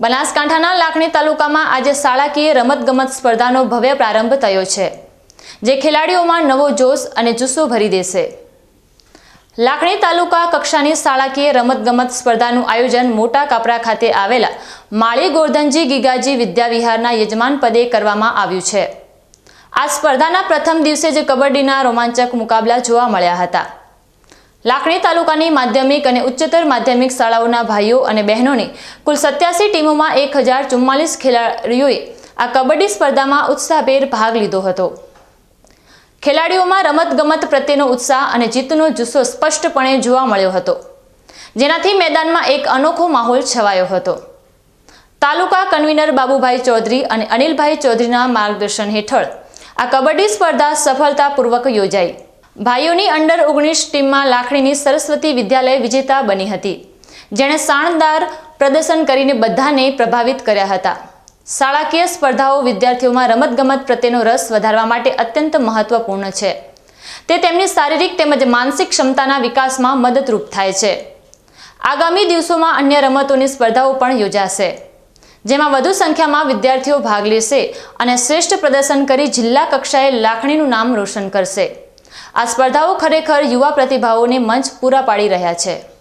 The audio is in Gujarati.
બનાસકાંઠાના લાખણી તાલુકામાં આજે શાળાકીય રમતગમત સ્પર્ધાનો ભવ્ય પ્રારંભ થયો છે, જે ખેલાડીઓમાં નવો જોશ અને જુસ્સો ભરી દેશે. લાખણી તાલુકા કક્ષાની શાળાકીય રમતગમત સ્પર્ધાનું આયોજન મોટા કાપરા ખાતે આવેલા માળી ગોરધનજી ગીગાજી વિદ્યાવિહારના યજમાન પદે કરવામાં આવ્યું છે. આ સ્પર્ધાના પ્રથમ દિવસે જ કબડ્ડીના રોમાંચક મુકાબલા જોવા મળ્યા હતા. લાખણી તાલુકાની માધ્યમિક અને ઉચ્ચતર માધ્યમિક શાળાઓના ભાઈઓ અને બહેનોની કુલ સત્યાસી ટીમોમાં એક હજાર ચુમ્માલીસ ખેલાડીઓએ આ કબડ્ડી સ્પર્ધામાં ઉત્સાહભેર ભાગ લીધો હતો. ખેલાડીઓમાં રમતગમત પ્રત્યેનો ઉત્સાહ અને જીતનો જુસ્સો સ્પષ્ટપણે જોવા મળ્યો હતો. જેનાથી મેદાનમાં એક અનોખો માહોલ છવાયો હતો. તાલુકા કન્વીનર બાબુભાઈ ચૌધરી અને અનિલભાઈ ચૌધરીના માર્ગદર્શન હેઠળ આ કબડ્ડી સ્પર્ધા સફળતાપૂર્વક યોજાઈ. ભાઈઓની અંડર ઓગણીસ ટીમમાં લાખણીની સરસ્વતી વિદ્યાલય વિજેતા બની હતી. જેણે શાનદાર પ્રદર્શન કરીને બધાને પ્રભાવિત કર્યા હતા. શાળાકીય સ્પર્ધાઓ વિદ્યાર્થીઓમાં રમતગમત પ્રત્યેનો રસ વધારવા માટે અત્યંત મહત્વપૂર્ણ છે. તે તેમની શારીરિક તેમજ માનસિક ક્ષમતાના વિકાસમાં મદદરૂપ થાય છે. આગામી દિવસોમાં અન્ય રમતોની સ્પર્ધાઓ પણ યોજાશે. જેમાં વધુ સંખ્યામાં વિદ્યાર્થીઓ ભાગ લેશે અને શ્રેષ્ઠ પ્રદર્શન કરી જિલ્લા કક્ષાએ લાખણીનું નામ રોશન કરશે. આ સ્પર્ધાઓ ખરેખર યુવા પ્રતિભાઓને મંચ પૂરા પાડી રહ્યા છે.